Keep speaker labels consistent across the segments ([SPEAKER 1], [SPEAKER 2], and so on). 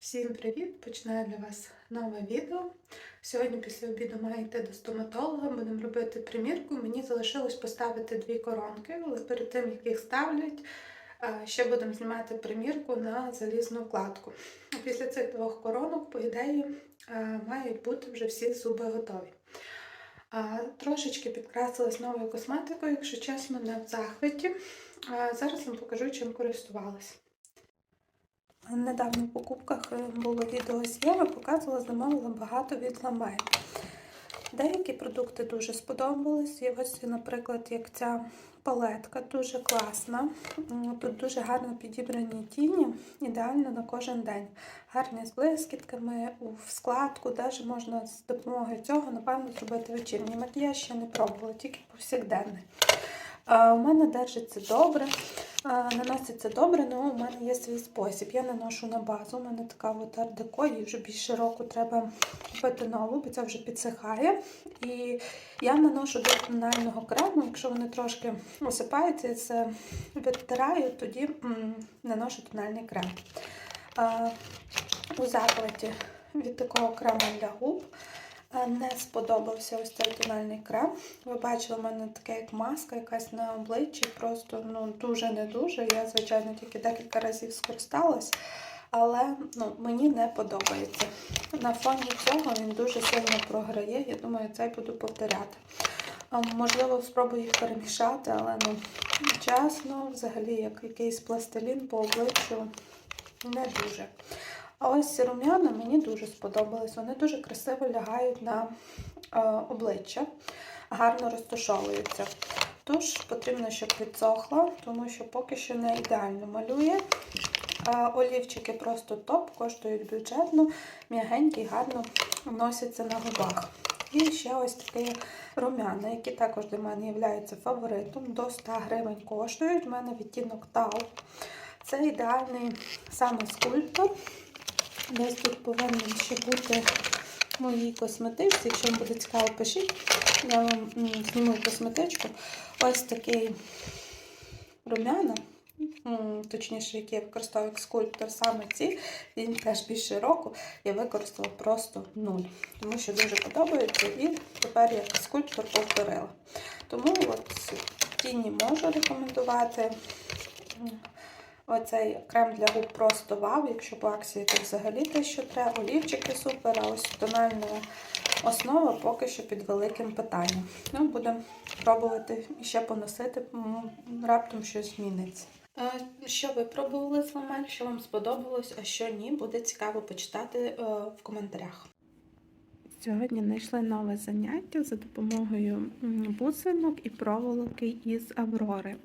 [SPEAKER 1] Всім привіт! Починаю для вас нове відео. Сьогодні після обіду маю йти до стоматолога, будемо робити примірку. Мені залишилось поставити дві коронки, але перед тим, як їх ставлять, е, ще будемо знімати примірку на залізну кладку. Після цих двох коронок, по ідеї, е, мають бути вже всі зуби готові. Трошечки підкрасилась новою косметикою, якщо чесно, не в захваті. Зараз вам покажу, чим користувалась. Недавно в покупках е, було відео з Єви, показувала, замовила багато від ламель. Деякі продукти дуже сподобались. І ось, наприклад, як ця палетка дуже класна. Тут дуже гарно підібрані тіні, ідеально на кожен день. Гарні з блискітками, в складку, навіть можна з допомогою цього, напевно, зробити вечірній макіяж, ще не пробувала, тільки повсякденний. У мене держиться добре, наноситься добре, але у мене є свій спосіб. Я наношу на базу, у мене така от ардеко, їй вже більше року треба купити нову, бо це вже підсихає. І я наношу до тонального крему, якщо вони трошки осипаються, я це відтираю, тоді наношу тональний крем. У захваті від такого крему для губ. А, Не сподобався ось цей тональний крем. Ви бачили, у мене таке як маска якась на обличчі, просто ну дуже не дуже. Я, звичайно, тільки декілька разів скористалась, але ну, мені не подобається. На фоні цього він дуже сильно програє. Я думаю, цей буду повторяти. Можливо, спробую їх перемішати, але ну, чесно, взагалі, як якийсь пластилін по обличчю не дуже. А ось ці рум'яна мені дуже сподобались. Вони дуже красиво лягають на е, обличчя, гарно розташовуються. Туш потрібно, щоб відсохла, тому що поки що не ідеально малює. А олівчики просто топ, коштують бюджетно, м'ягенькі, гарно носяться на губах. І ще ось такі рум'яна, які також для мене являються фаворитом. До 100 гривень коштують. У мене відтінок Тау. Це ідеальний саме скульптор. Десь тут повинен ще бути моїй косметичці. Якщо вам буде цікаво, пишіть. Я вам зніму косметичку. Ось такий рум'яна. Точніше, який я використовую як скульптор, саме ці, він теж більше року я використала просто нуль. Тому що дуже подобається і тепер як скульптор повторила. Тому от тіні можу рекомендувати. Оцей крем для губ просто вау, якщо по акції, то взагалі те, що треба. Олівчики супер, а ось тональна основа поки що під великим питанням. Ну, будемо пробувати ще поносити, раптом щось зміниться. Що ви пробували з ламель, що вам сподобалось, а що ні, буде цікаво почитати е, в коментарях. Сьогодні знайшли нове заняття за допомогою бусинок і проволоки із Аврори.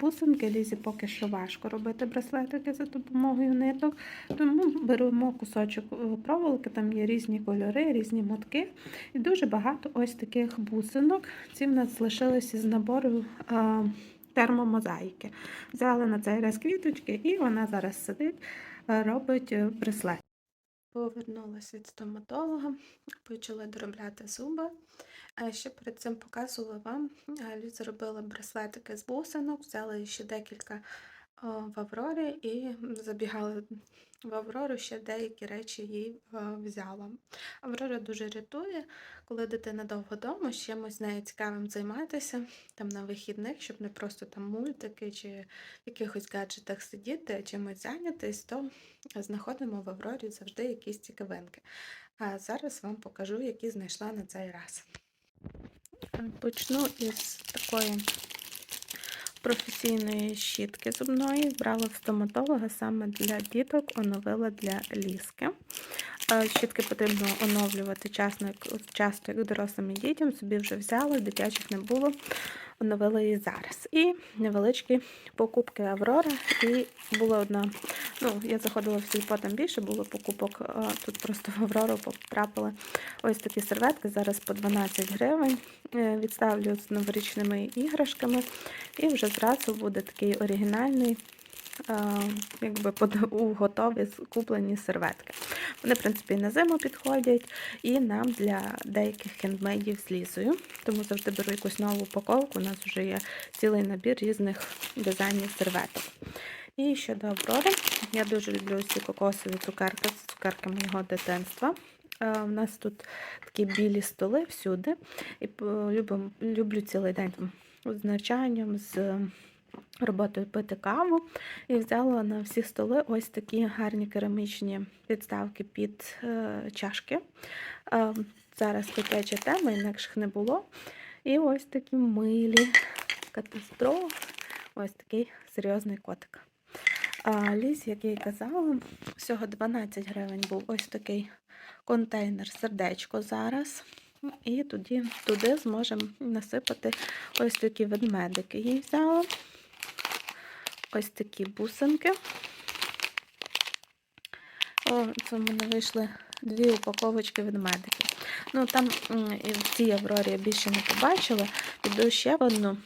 [SPEAKER 1] Бусинки лізі поки що важко робити браслетики за допомогою ниток, тому беремо кусочок е, проволоки, там є різні кольори, різні мотки. І дуже багато ось таких бусинок. Ці в нас залишилися з набору а, термомозаїки. Взяли на цей раз квіточки, і вона зараз сидить, е, робить е, браслет. Повернулася від стоматолога, почали доробляти зуби. Ще перед цим показувала вам, зробила браслетики з бусинок, взяла ще декілька в Аврорі і забігала в Аврору, ще деякі речі їй взяла. Аврора дуже рятує, коли дитина довго вдома, з чимось з нею цікавим займатися, там на вихідних, щоб не просто там мультики чи в якихось гаджетах сидіти, а чимось зайнятись, то знаходимо в Аврорі завжди якісь цікавинки. А зараз вам покажу, які знайшла на цей раз. Почну із такої професійної щітки зубної. Брала в стоматолога саме для діток, оновила для ліски. Е, Щітки потрібно оновлювати часто, як- дорослим і дітям. Собі вже взяла, дитячих не було. Оновила її зараз. І невеличкі покупки Аврора. І була одна. Ну, я заходила в сільпо, там більше було покупок. Тут просто в Аврору потрапили ось такі серветки. Зараз по 12 гривень. Е, Відставлю з новорічними іграшками. І вже зразу буде такий оригінальний. А, Якби у готові куплені серветки. Вони, в принципі, на зиму підходять, і нам для деяких хендмейдів з лісою. Тому завжди беру якусь нову упаковку. У нас вже є цілий набір різних дизайнів серветок. І щодо Аврори, я дуже люблю ці кокосові цукерки, це цукерки мого дитинства. Е, У нас тут такі білі столи всюди. І по- любим, люблю цілий день з навчанням, з роботою пити каву. І взяла на всі столи ось такі гарні керамічні підставки під е, чашки. Е, зараз дитяча тема, інакших не було. І ось такі милі катастроф. Ось такий серйозний котик. А ліс, як я й казала, всього 12 гривень був ось такий контейнер сердечко зараз. І тоді туди зможемо насипати ось такі ведмедики. Їй взяла. Ось такі бусинки. О, це в мене вийшли дві упаковочки ведмедиків. Ну, там в цій Аврорі я більше не побачила. Піду ще одну.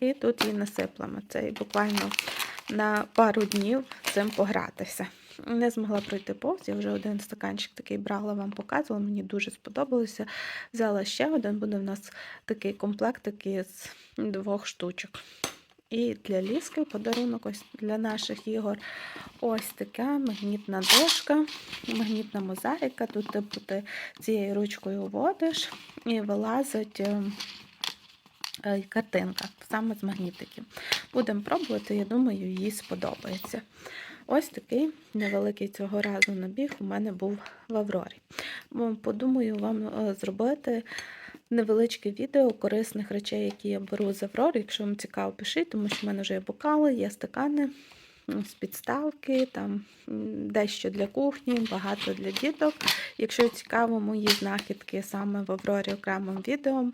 [SPEAKER 1] І тут її насиплемо. Це буквально на пару днів цим погратися. Не змогла пройти повз, я вже один стаканчик такий брала, вам показувала, мені дуже сподобалося. Взяла ще один, буде в нас такий комплект такий з двох штучок. І для ліски подарунок ось для наших ігор ось така магнітна дошка, магнітна мозаїка. Тут ти цією ручкою водиш і вилазить е, е, картинка саме з магнітиків. Будемо пробувати, я думаю, їй сподобається. Ось такий невеликий цього разу набіг у мене був в Аврорі. Подумаю вам е, зробити невеличке відео корисних речей, які я беру з Аврори. Якщо вам цікаво, пишіть, тому що в мене вже є бокали, є стакани з підставки, там дещо для кухні, багато для діток. Якщо цікаво мої знахідки саме в Аврорі окремим відео,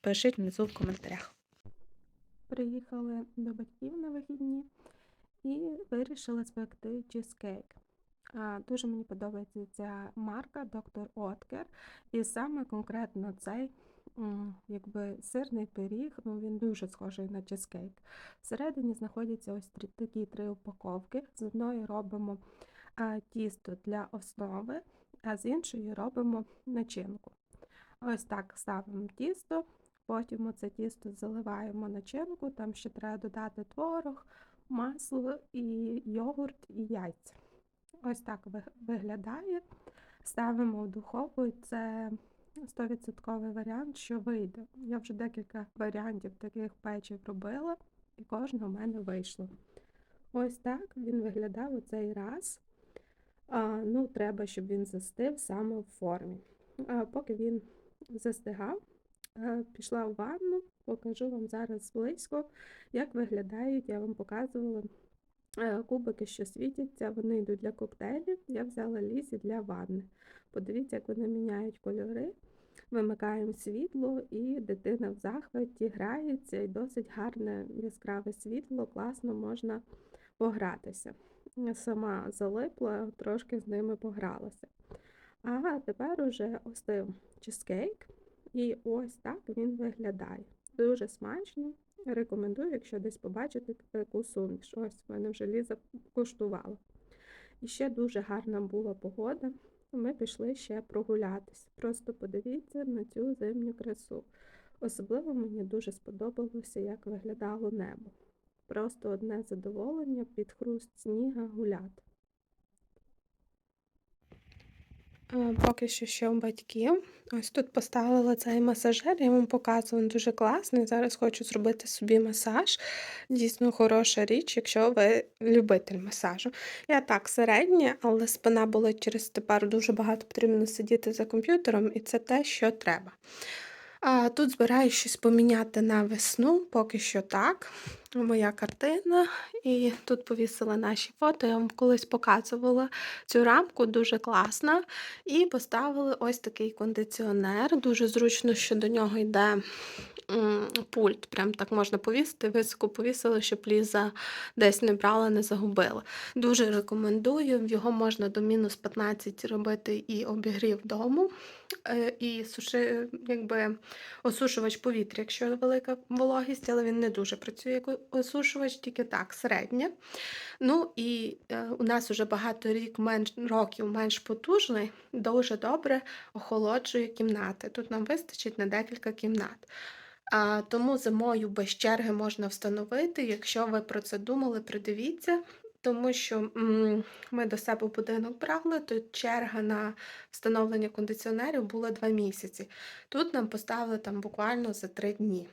[SPEAKER 1] пишіть внизу в коментарях. Приїхали до батьків на вихідні і вирішила спекти чизкейк. Дуже мені подобається ця марка Доктор Откер. І саме конкретно цей якби сирний пиріг, ну він дуже схожий на чизкейк. Всередині знаходяться ось такі три упаковки. З одної робимо тісто для основи, а з іншої робимо начинку. Ось так ставимо тісто, потім оце тісто заливаємо начинку, там ще треба додати творог, масло і йогурт і яйця. Ось так виглядає. Ставимо в духовку, це 100% варіант, що вийде. Я вже декілька варіантів таких печів робила, і кожна в мене вийшло. Ось так він виглядав у цей раз. А, ну, треба, щоб він застив саме в формі. А, поки він застигав, е, пішла в ванну, покажу вам зараз близько, як виглядають. Я вам показувала кубики, що світяться, вони йдуть для коктейлів. Я взяла лізі для ванни. Подивіться, як вони міняють кольори. Вимикаємо світло, і дитина в захваті грається, і досить гарне яскраве світло, класно можна погратися. Сама залипла, трошки з ними погралася. А тепер уже остив чизкейк, і ось так він виглядає. Дуже смачно. Рекомендую, якщо десь побачите таку суміш. Ось в мене вже Ліза куштувала. І ще дуже гарна була погода. Ми пішли ще прогулятись. Просто подивіться на цю зимню красу. Особливо мені дуже сподобалося, як виглядало небо. Просто одне задоволення під хруст сніга гуляти. Е, Поки що ще у батьків. Ось тут поставила цей масажер, я вам показувала, він дуже класний. Зараз хочу зробити собі масаж. Дійсно хороша річ, якщо ви любитель масажу. Я так середня, але спина болить через тепер дуже багато потрібно сидіти за комп'ютером, і це те, що треба. А тут збираюсь щось поміняти на весну, поки що так. Моя картина. І тут повісила наші фото. Я вам колись показувала цю рамку, дуже класна. І поставили ось такий кондиціонер. Дуже зручно, що до нього йде пульт. Прям так можна повісити. Високо повісили, щоб Ліза десь не брала, не загубила. Дуже рекомендую. Його можна до мінус 15 робити і обігрів дому, е, і суши, якби осушувач повітря, якщо велика вологість, але він не дуже працює як осушувач, тільки так, середнє. Ну і е, у нас вже багато рік менш, років менш потужний, дуже добре охолоджує кімнати. Тут нам вистачить на декілька кімнат. А, тому зимою без черги можна встановити. Якщо ви про це думали, придивіться.
[SPEAKER 2] Тому що ми до себе в будинок брали, то черга на встановлення кондиціонерів була 2 місяці. Тут нам поставили там буквально за 3 дні.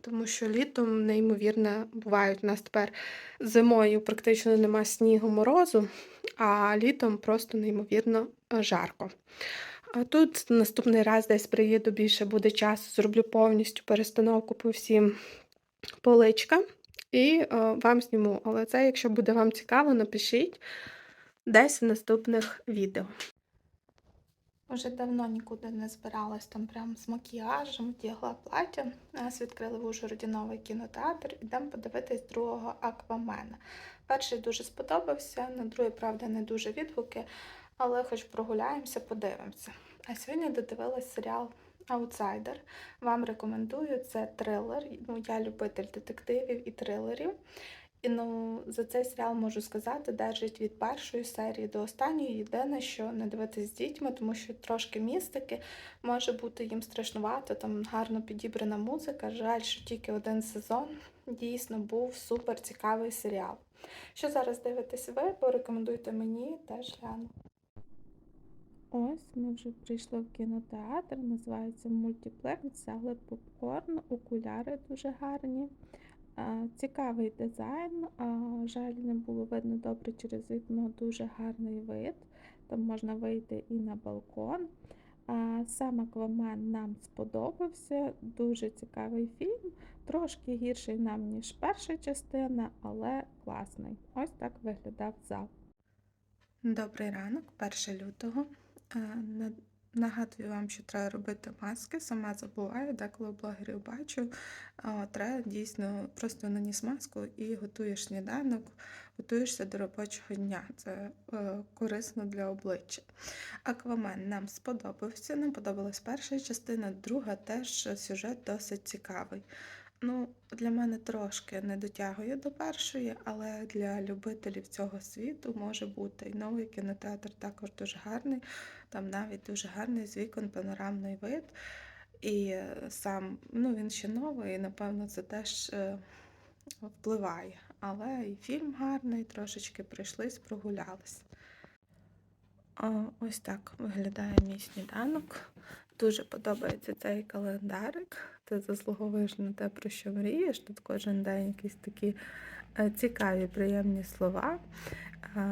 [SPEAKER 2] Тому що літом, неймовірно, бувають у нас тепер зимою практично нема снігу, морозу, а літом просто неймовірно е, жарко. А тут наступний раз десь приїду, більше буде часу, зроблю повністю перестановку по всім поличкам і е, вам зніму. Але це, якщо буде вам цікаво, напишіть десь в наступних відео. Уже давно нікуди не збиралась там прям з макіяжем, вдягла плаття. Нас відкрили в Ужгороді новий кінотеатр. Ідемо подивитись другого Аквамена. Перший дуже сподобався, на другий, правда, не дуже відгуки, але хоч прогуляємося, подивимося. А сьогодні додивилась серіал Аутсайдер. Вам рекомендую це трилер. Ну, я любитель детективів і трилерів. І ну, за цей серіал можу сказати, держить від першої серії до останньої. Єдине, що не дивитись з дітьми, тому що трошки містики може бути їм страшнувато, там гарно підібрана музика. Жаль, що тільки один сезон дійсно був супер цікавий серіал. Що зараз дивитесь ви, порекомендуйте мені теж гляну. Ось ми вже прийшли в кінотеатр, називається мультиплекс. Взяли попкорн, окуляри дуже гарні. Цікавий дизайн. Жаль, не було видно добре через вікно, дуже гарний вид. Там можна вийти і на балкон. Сам Аквамен нам сподобався. Дуже цікавий фільм. Трошки гірший нам, ніж перша частина, але класний. Ось так виглядав зал. Добрий ранок, 1 лютого. Е, Нагадую вам, що треба робити маски. Сама забуваю, деколи блогерів бачу. Треба дійсно просто наніс маску і готуєш сніданок, готуєшся до робочого дня. Це е, корисно для обличчя. Аквамен нам сподобався. Нам подобалась перша частина, друга теж сюжет досить цікавий. Ну, для мене трошки не дотягує до першої, але для любителів цього світу може бути. І новий кінотеатр також дуже гарний. Там навіть дуже гарний з вікон панорамний вид. І сам, ну він ще новий, і напевно це теж е, впливає. Але і фільм гарний, трошечки прийшлись, прогулялись. Ось так виглядає мій сніданок. Дуже подобається цей календарик. Ти заслуговуєш на те, про що мрієш. Тут кожен день якісь такі е, цікаві, приємні слова.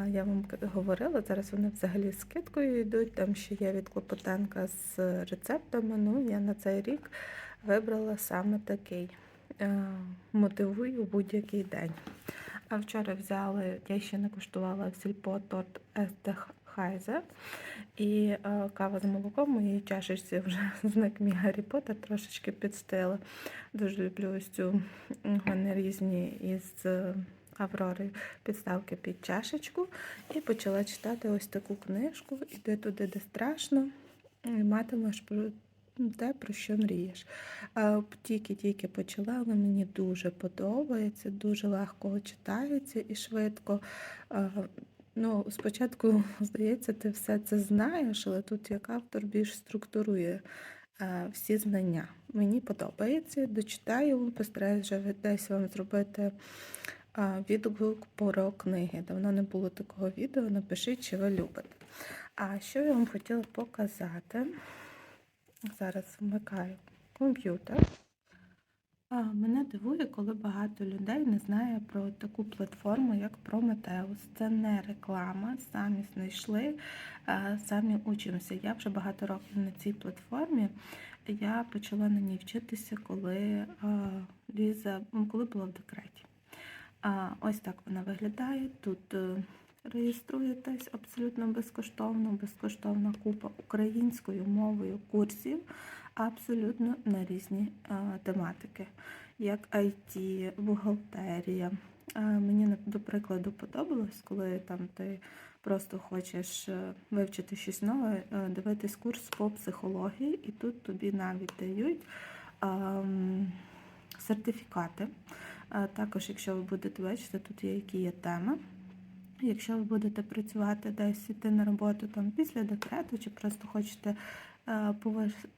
[SPEAKER 2] Я вам говорила, зараз вони взагалі з скидкою йдуть. Там ще є від Клопотенка з рецептами. Ну, я на цей рік вибрала саме такий. Е, Мотивую будь-який день. А вчора взяли, я ще не куштувала в сільпо торт Естехайзе. І е, кава з молоком у моїй чашечці вже знак мій Гаррі Поттер трошечки підстила. Дуже люблю ось цю вони різні із е, Аврори підставки під чашечку. І почала читати ось таку книжку Іди туди, де страшно, і матимеш про те, про що мрієш. Тільки-тільки почала, але мені дуже подобається, дуже легко читається і швидко. Ну, спочатку, здається, ти все це знаєш, але тут як автор більш структурує е, всі знання. Мені подобається, дочитаю, постараюсь вже десь вам зробити е, відгук про книги. Давно не було такого відео, напишіть, чи ви любите. А що я вам хотіла показати? Зараз вмикаю комп'ютер. Мене дивує, коли багато людей не знає про таку платформу, як Prometheus. Це не реклама, самі знайшли, самі учимося. Я вже багато років на цій платформі. Я почала на ній вчитися, коли Ліза, коли була в декреті. Ось так вона виглядає. Тут е, реєструєтесь абсолютно безкоштовно, безкоштовна купа українською мовою курсів абсолютно на різні е, тематики, як IT, бухгалтерія. Е, Мені, до прикладу, подобалось, коли там ти просто хочеш е, вивчити щось нове, дивитись курс по психології, і тут тобі навіть дають сертифікати. Також, якщо ви будете бачити, тут є які є теми. Якщо ви будете працювати десь іти на роботу там після декрету, чи просто хочете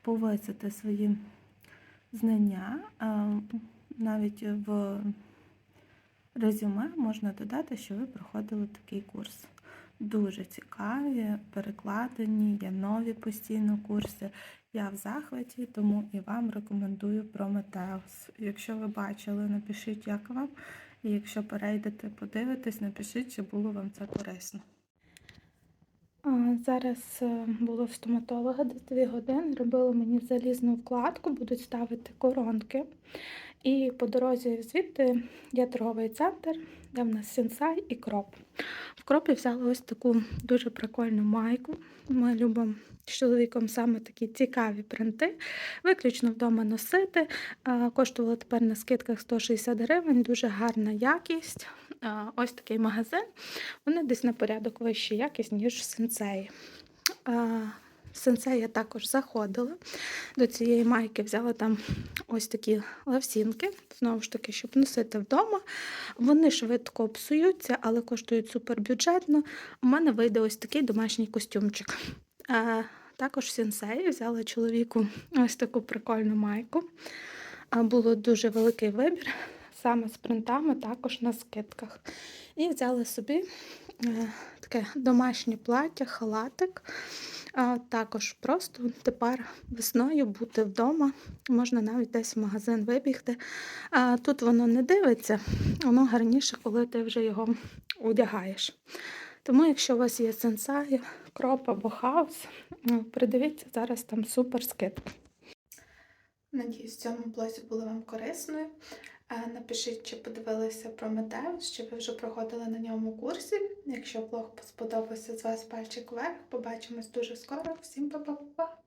[SPEAKER 2] повисити свої знання, е, навіть в
[SPEAKER 1] резюме можна додати, що ви проходили такий курс. Дуже цікаві, перекладені, є нові постійно курси. Я в захваті, тому і вам рекомендую Прометеус. Якщо ви бачили, напишіть, як вам. І якщо перейдете, подивитесь, напишіть, чи було вам це корисно.
[SPEAKER 3] Зараз е, було в стоматолога десь 2 години, робили мені залізну вкладку, будуть ставити коронки. І по дорозі звідти є торговий центр, де в нас сенсай і кроп. В кропі взяла ось таку дуже прикольну майку. Ми любимо з чоловіком саме такі цікаві принти. Виключно вдома носити. А, Коштувало тепер на скидках 160 гривень, дуже гарна якість. Ось такий магазин. Вони десь на порядок вища якість, ніж сенсеї. А, я також заходила. До цієї майки взяла там ось такі лавсінки, знову ж таки, щоб носити вдома. Вони швидко псуються, але коштують супербюджетно. У мене вийде ось такий домашній костюмчик. Також сенсеї взяла чоловіку ось таку прикольну майку. А, було дуже великий вибір, саме з принтами, також на скидках. І взяла собі е, таке домашнє плаття, халатик. Також просто тепер весною бути вдома, можна навіть десь в магазин вибігти. Тут воно не дивиться, воно гарніше, коли ти вже його одягаєш. Тому, якщо у вас є сенсай, кроп або хаус, ну, придивіться, зараз там супер скидки.
[SPEAKER 2] Надіюсь, в цьому блозі було вам корисною. Напишіть, чи подивилися про Метеус, чи ви вже проходили на ньому курсі. Якщо блог сподобався з вас пальчик вверх, побачимось дуже скоро. Всім па-па-па!